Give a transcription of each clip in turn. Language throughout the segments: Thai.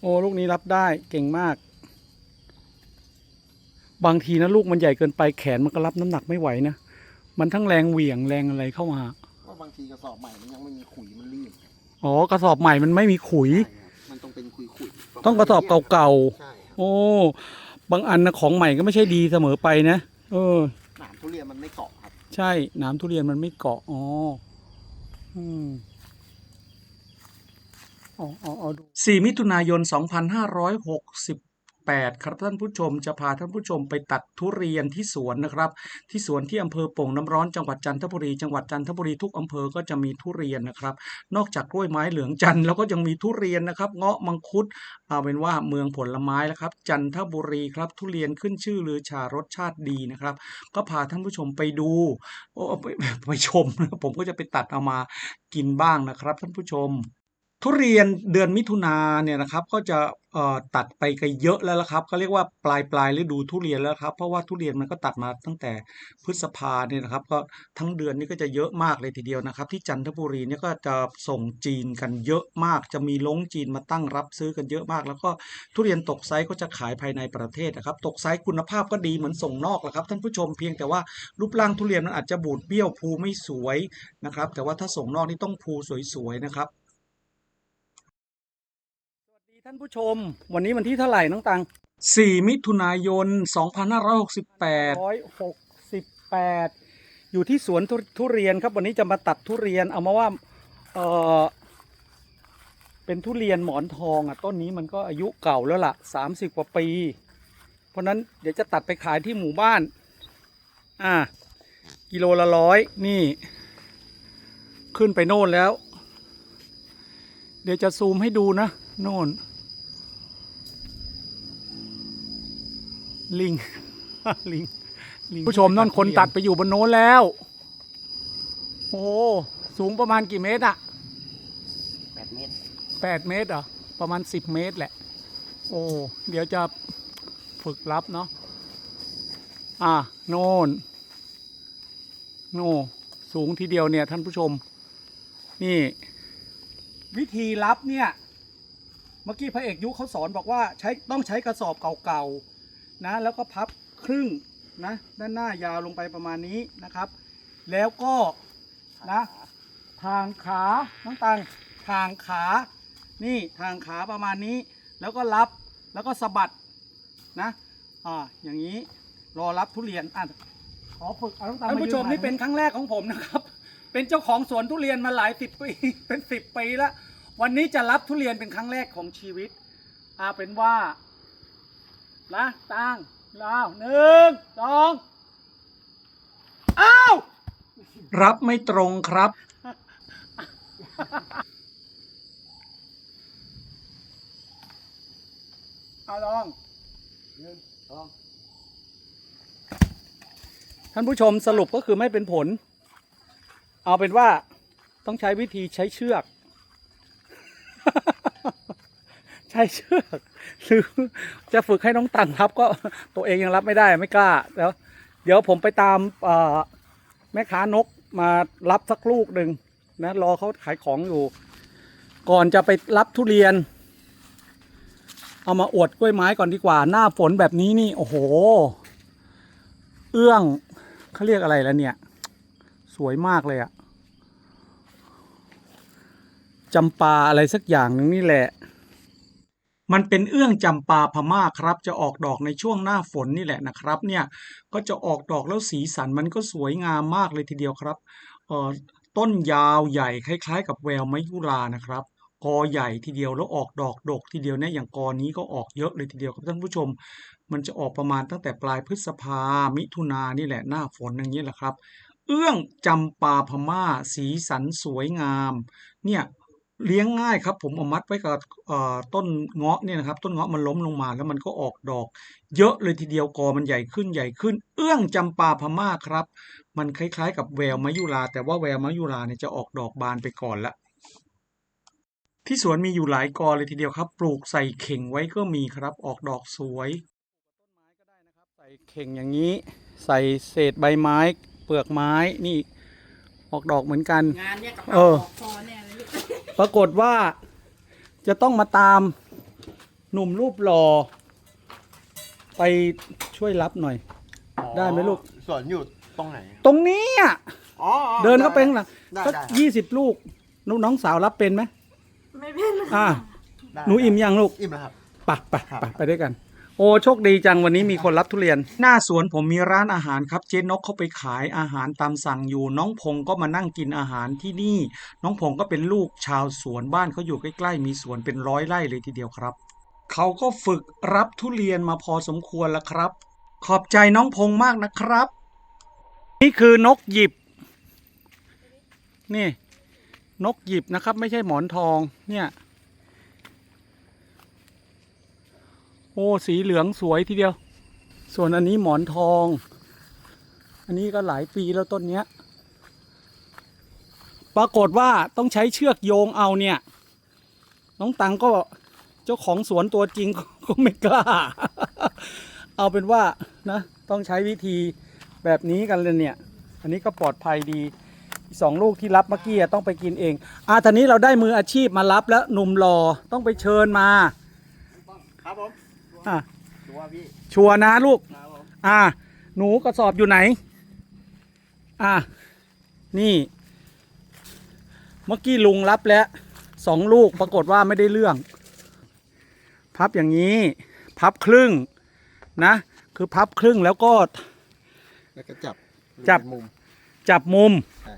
โอ้ลูกนี้รับได้เก่งมาก บางทีนะลูกมันใหญ่เกินไปแขนมันก็รับน้ำหนักไม่ไหวนะมันทั้งแรงเหวี่ยงแรงอะไรเข้ามาว่าบางทีกระสอบใหม่มันยังไม่มีขุยมันรีบอ๋อกระสอบใหม่มันไม่มีขุยใช่ครับมันต้องเป็นขุยขุยๆต้องกระสอบเก่าใช่ครับๆโอ้บางอันนะของใหม่ก็ไม่ใช่ดีเสมอไปนะเออหนามทุเรียนมันไม่เกาะครับ ใช่หน้ำทุเรียนมันไม่เกาะอ๋ออืม อ๋ออ๋อดู4มิถุนายน 2568 ครับท่านผู้ชมจะพาท่านผู้ชมไปตัดทุเรียนที่สวนนะครับ ที่สวนที่อำเภอโป่งน้ำร้อนจังหวัดจันทบุรี จังหวัดจันทบุรีทุกอำเภอก็จะมีทุเรียนนะครับ นอกจากกล้วยไม้เหลืองจันทร์แล้วก็ยังมีทุเรียนนะครับเงาะมังคุดเอาเป็นว่าเมืองผลไม้แล้วครับ จันทบุรีครับทุเรียนขึ้นชื่อลือชารสชาติดีนะครับ ก็พาท่านผู้ชมไปดูโอ้ไปไปชมนะผมก็จะไปตัดเอามากินบ้างนะครับท่านผู้ชม ทุเรียนเดือนมิถุนาเนี่ยนะครับก็จะตัดไปกันเยอะแล้วละครับก็เรียกว่าปลายปลายฤดูทุเรียนแล้วครับ เพราะว่าทุเรียนมันก็ตัดมาตั้งแต่พฤษภาเนี่ยนะครับ ก็ทั้งเดือนนี้ก็จะเยอะมากเลยทีเดียวนะครับ ที่จันทบุรีเนี่ยก็จะส่งจีนกันเยอะมาก จะมีลงจีนมาตั้งรับซื้อกันเยอะมาก แล้วก็ทุเรียนตกไซส์ก็จะขายภายในประเทศนะครับ ตกไซส์คุณภาพก็ดีเหมือนส่งนอกแหละครับท่านผู้ชมเพียงแต่ว่ารูปร่างทุเรียนมันอาจจะบูดเบี้ยวภูไม่สวยนะครับ แต่ว่าถ้าส่งนอกนี่ต้องภูสวยๆนะครับ ท่านผู้ชม วันนี้วันที่เท่าไหร่น้องตัง4 มิถุนายน 2568 168 อยู่ที่สวนทุทุเรียนครับวันนี้จะมาตัดทุเรียนเอามาว่าเออเป็นทุเรียนหมอนทองอะต้นนี้มันก็อายุเก่าแล้วล่ะ 30 กว่าปี เพราะนั้นเดี๋ยวจะตัดไปขายที่หมู่บ้าน อ่า กิโลละร้อยนี่ ขึ้นไปโน่นแล้ว เดี๋ยวจะซูมให้ดูนะ โน่น ลิง ลิงลิงผู้ชมนั่นคนตัดไปอยู่บนโน้นแล้ว โอ้โหสูงประมาณกี่เมตรอะแปดเมตรแปดเมตรเหรอ ประมาณสิบเมตรแหละ โอ้เดี๋ยวจะฝึกรับเนาะอะโน่นโน่สูงทีเดียวเนี่ยท่านผู้ชม นี่ วิธีรับเนี่ย เมื่อกี้พระเอกยุคเขาสอนบอกว่าใช้ต้องใช้กระสอบเก่าๆ นะแล้วก็พับครึ่งนะด้านหน้ายาวลงไปประมาณนี้นะครับ แล้วก็นะทางขาน้องตังทางขานี่ทางขาประมาณนี้ แล้วก็รับแล้วก็สะบัดนะอ่าอย่างนี้รอรับทุเรียนอะขอฝึกเอาน้องตังท่านผู้ชมนี่เป็นครั้งแรกของผมนะครับ เป็นเจ้าของสวนทุเรียนมาหลายสิบปีเป็นสิบปีแล้ววันนี้จะรับทุเรียนเป็นครั้งแรกของชีวิตอาเป็นว่า นะตังลาวหนึ่งสองอ้าวรับไม่ตรงครับ เอาลองหนึ่งสองท่านผู้ชมสรุปก็คือไม่เป็นผล เอาเป็นว่าต้องใช้วิธีใช้เชือก ใช้เชือกหรือจะฝึกให้น้องตังรับก็ตัวเองยังรับไม่ได้ไม่กล้าแล้วเดี๋ยวผมไปตามแม่ค้านกมารับสักลูกหนึ่งนะรอเขาขายของอยู่ ก่อนจะไปรับทุเรียน เอามาอวดกล้วยไม้ก่อนดีกว่า หน้าฝนแบบนี้นี่โอ้โห เอื้องเขาเรียกอะไรแล้วเนี่ย สวยมากเลยอะจำปาอะไรสักอย่างนึงนี่แหละ มันเป็นเอื้องจำปาพม่าครับ จะออกดอกในช่วงหน้าฝนนี่แหละนะครับเนี่ยก็จะออกดอกแล้วสีสันมันก็สวยงามมากเลยทีเดียวครับเอ่อต้นยาวใหญ่คล้าย ๆ กับแววไมยุรานะครับกอใหญ่ทีเดียวแล้วออกดอกดกทีเดียวเนี่ยอย่างกอนี้ก็ออกเยอะเลยทีเดียวครับท่านผู้ชม มันจะออกประมาณตั้งแต่ปลายพฤษภามิถุนานี่แหละหน้าฝนอย่างนี้แหละครับ เอื้องจำปาพม่า สีสันสวยงาม เนี่ย เลี้ยงง่ายครับ ผมเอามัดไว้กับเอ่อต้นเงาะเนี่ยนะครับ ต้นเงาะมันล้มลงมาแล้วมันก็ออกดอก เยอะเลยทีเดียวกอมันใหญ่ขึ้นใหญ่ขึ้น เอื้องจำปาพม่าครับ มันคล้ายๆ กับแววมะยุรา แต่ว่าแววมะยุราเนี่ยจะออกดอกบานไปก่อนละที่สวนมีอยู่หลายกอเลยทีเดียวครับ ปลูกใส่เข่งไว้ก็มีครับ ออกดอกสวยต้นไม้ก็ได้นะครับใส่เข่งอย่างนี้ ใส่เศษใบไม้ เปลือกไม้นี่ ออกดอกเหมือนกันงานเนี่ยกระเอเป๋าอออกคอแน่เลยลูก ปรากฏว่าจะต้องมาตามหนุ่มรูปหล่อไปช่วยรับหน่อย ได้ไหมลูก สวนอยู่ตรงไหนตรงนี้อะอ๋ออ๋อเดินเข้าไปข้างหลังได้ก็ได้ยี่สิบลูกน้องน้องสาวรับเป็นไหมไม่เป็นอ่าได้หนูอิ่มยังลูกอิ่มแล้วครับ ไปไปครับไปไปด้วยกัน โอ้โชคดีจังวันนี้มีคนรับทุเรียน หน้าสวนผมมีร้านอาหารครับเจ๊นกเขาไปขายอาหารตามสั่งอยู่ น้องพงก็มานั่งกินอาหารที่นี่ น้องพงก็เป็นลูกชาวสวนบ้านเขาอยู่ใกล้ๆ มีสวนเป็นร้อยไร่เลยทีเดียวครับ เขาก็ฝึกรับทุเรียนมาพอสมควรแล้วครับ ขอบใจน้องพงมากนะครับ นี่คือนกหยิบ นี่ นกหยิบนะครับ ไม่ใช่หมอนทองเนี่ย อ้สีเหลืองสวยทีเดียว ส่วนอันนี้หมอนทอง อันนี้ก็หลายปีแล้วต้นเนี้ย ปรากฏว่าต้องใช้เชือกโยงเอาเนี่ย น้องตังก็เจ้าของสวนตัวจริงก็ไม่กล้า เอาเป็นว่านะต้องใช้วิธีแบบนี้กันเลยเนี่ย อันนี้ก็ปลอดภัยดีสองลูกที่รับเมื่อกี้ต้องไปกินเองอะทีนี้เราได้มืออาชีพมารับแล้วหนุ่มรอต้องไปเชิญมา ครับผม อะชัวร์พี่ชัวร์นะลูก ครับผมอ่าหนูกระสอบอยู่ไหน อ่านี่ เมื่อกี้ลุงรับแล้วสองลูกปรากฏว่าไม่ได้เรื่อง พับอย่างนี้ พับครึ่งนะ คือพับครึ่งแล้วก็ แล้วก็จับจับ มุม จับมุม ใช่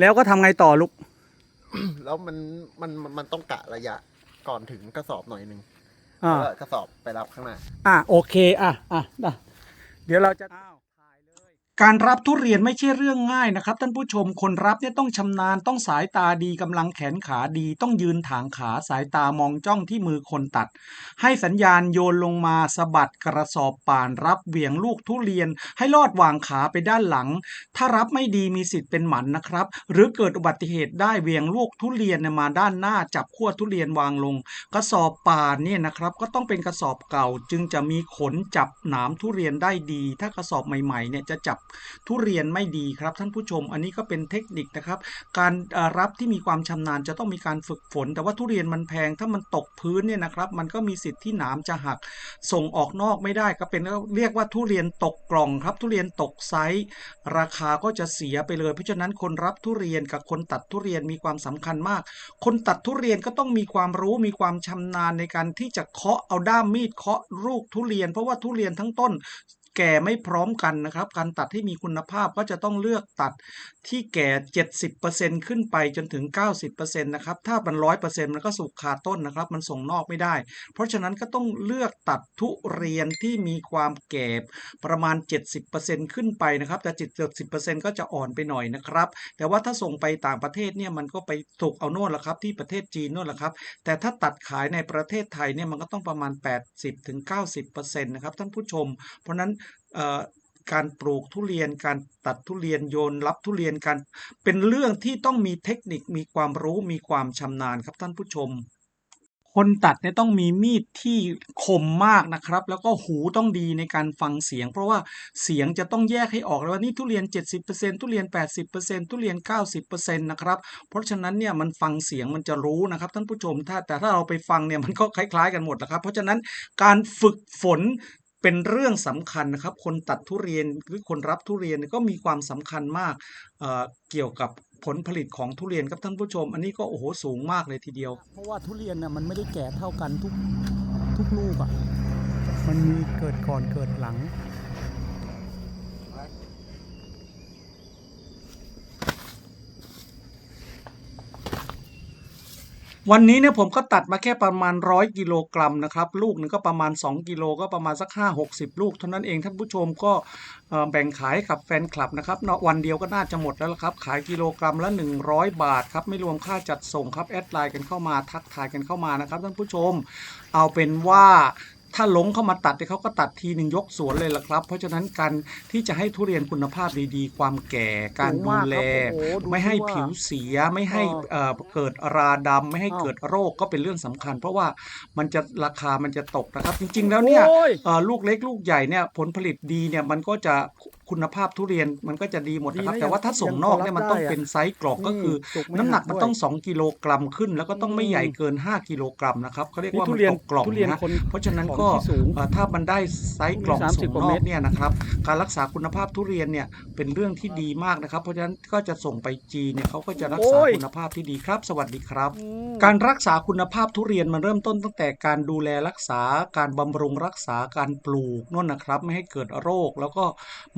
แล้วก็ทำไงต่อลูก แล้วมันมันมันมันต้องกะระยะก่อนถึงกระสอบหน่อยหนึ่ง อ่า แล้วก็กระสอบไปรับข้างหน้า อะโอเค อะอะได้เดี๋ยวเราจะ การรับทุเรียนไม่ใช่เรื่องง่ายนะครับท่านผู้ชมคนรับเนี่ยต้องชำนาญต้องสายตาดีกำลังแขนขาดี ต้องยืนถางขาสายตามองจ้องที่มือคนตัด ให้สัญญาณโยนลงมาสะบัดกระสอบป่านรับเหวี่ยงลูกทุเรียน ให้ลอดวางขาไปด้านหลัง ถ้ารับไม่ดีมีสิทธิ์เป็นหมันนะครับ หรือเกิดอุบัติเหตุได้เหวี่ยงลูกทุเรียนมาด้านหน้าจับขั้วทุเรียนวางลง กระสอบป่านเนี่ยนะครับก็ต้องเป็นกระสอบเก่า จึงจะมีขนจับหนามทุเรียนได้ดี ถ้ากระสอบใหม่ๆเนี่ยจะจับทุเรียนไม่ดีครับท่านผู้ชม อันนี้ก็เป็นเทคนิคนะครับ การรับที่มีความชำนาญจะต้องมีการฝึกฝน แต่ว่าทุเรียนมันแพงถ้ามันตกพื้นเนี่ยนะครับ มันก็มีสิทธิ์ที่หนามจะหัก ส่งออกนอกไม่ได้ก็เป็นเรียกว่าทุเรียนตกกล่องครับ ทุเรียนตกไซส์ราคาก็จะเสียไปเลย เพราะฉะนั้นคนรับทุเรียนกับคนตัดทุเรียนมีความสำคัญมาก คนตัดทุเรียนก็ต้องมีความรู้มีความชำนาญในการที่จะเคาะเอาด้ามมีดเคาะลูกทุเรียน เพราะว่าทุเรียนทั้งต้น แก่ไม่พร้อมกันนะครับ การตัดที่มีคุณภาพก็จะต้องเลือกตัดที่แก่ 70%ขึ้นไปจนถึง 90%นะครับ ถ้ามัน 100%มันก็สุกคาต้นนะครับ มันส่งนอกไม่ได้ เพราะฉะนั้นก็ต้องเลือกตัดทุเรียนที่มีความแก่ประมาณ 70%ขึ้นไปนะครับแต่70%ก็จะอ่อนไปหน่อยนะครับ แต่ว่าถ้าส่งไปต่างประเทศเนี่ยมันก็ไปถูกเอาโน่นละครับ ที่ประเทศจีนโน่นละครับ แต่ถ้าตัดขายในประเทศไทยเนี่ยมันก็ต้องประมาณ 80-90%นะครับท่านผู้ชม เพราะนั้นการปลูกทุเรียน การตัดทุเรียนโยนรับทุเรียนกัน เป็นเรื่องที่ต้องมีเทคนิคมีความรู้มีความชำนาญครับท่านผู้ชม คนตัดเนี่ยต้องมีมีดที่คมมากนะครับ แล้วก็หูต้องดีในการฟังเสียง เพราะว่าเสียงจะต้องแยกให้ออกเลยว่านี่ทุเรียน 70%ทุเรียน 80%ทุเรียน 90%นะครับเพราะฉะนั้นเนี่ยมันฟังเสียงมันจะรู้นะครับท่านผู้ชมถ้าแต่ถ้าเราไปฟังเนี่ยมันก็คล้าย ๆ กันหมดนะครับเพราะฉะนั้นการฝึกฝน เป็นเรื่องสำคัญนะครับ คนตัดทุเรียนหรือคนรับทุเรียนก็มีความสำคัญมากเเกี่ยวกับผลผลิตของทุเรียนครับท่านผู้ชม อันนี้ก็โอ้โหสูงมากเลยทีเดียว เพราะว่าทุเรียนน่ะมันไม่ได้แก่เท่ากันทุกทุกลูกอะมันมีเกิดก่อนเกิดหลัง วันนี้เนี่ยผมก็ตัดมาแค่ประมาณร้อยกิโลกรัมนะครับ ลูกหนึงก็ประมาณ 2 กิโลก็ประมาณสัก 5 60 ลูก เท่านั้นเองท่านผู้ชมก็แบ่งขายกับแฟนคลับนะครับเนาะวันเดียวก็น่าจะหมดแล้วครับ ขายกิโลกรัมละ 100 บาทครับ ไม่รวมค่าจัดส่งครับ แอดไลน์กันเข้ามาทักทายกันเข้ามานะครับท่านผู้ชม เอาเป็นว่า ถ้าหลงเข้ามาตัดเนี่ยเขาก็ตัดทีหนึ่งยกสวนเลยละครับ เพราะฉะนั้นการที่จะให้ทุเรียนคุณภาพดีๆ ความแก่การดูแล ไม่ให้ผิวเสียไม่ให้เอ่อเกิดราดำไม่ให้เกิดโรคก็เป็นเรื่องสำคัญ เพราะว่ามันจะราคามันจะตกนะครับ จริง ๆ แล้วเนี่ยโอ้ยเอ่อลูกเล็กลูกใหญ่เนี่ยผลผลิตดีเนี่ยมันก็จะ คุณภาพทุเรียนมันก็จะดีหมดนะครับดีนะแต่ว่าถ้าส่งนอกเนี่ยมันต้องยังพอรับได้อะเป็นไซส์กรอบก็นี่คือสุกไม่น้ำหนักหักมันด้วยต้อง 2 กิโลกรัมขึ้น แล้วก็ต้องไม่อืมใหญ่เกิน 5 กิโลกรัมนะครับเขาเรียกนี่ว่าทุมันเรียนตกกล่องทุเรียนนะคนเพราะฉะนั้นของก็ที่สูงเอ่อถ้ามันได้ไซส์กล่องพวกนี้ส่ง30กว่านอเมกตรเนี่ยนะครับการรักษาคุณภาพทุเรียนเนี่ยเป็นเรื่องที่ดีมากนะครับ เพราะฉะนั้นก็จะส่งไปจีนเนี่ยเขาก็จะรักษาโอ้ยคุณภาพที่ดีครับ สวัสดีครับอืมการรักษาคุณภาพทุเรียนมันเริ่มต้นตั้งแต่การดูแลรักษาการบำรุงรักษาการปลูกนั่นนะครับ ไม่ให้เกิดโรคแล้วก็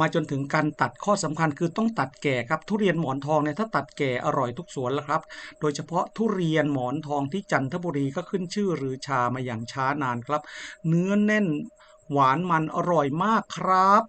มาจนนถึงการตัดข้อสำคัญคือต้องตัดแก่ครับทุเรียนหมอนทองเนี่ยถ้าตัดแก่อร่อยทุกสวนแล้วครับ โดยเฉพาะทุเรียนหมอนทองที่จันทบุรีก็ขึ้นชื่อหรือชามาอย่างช้านานครับ เนื้อแน่นหวานมันอร่อยมากครับ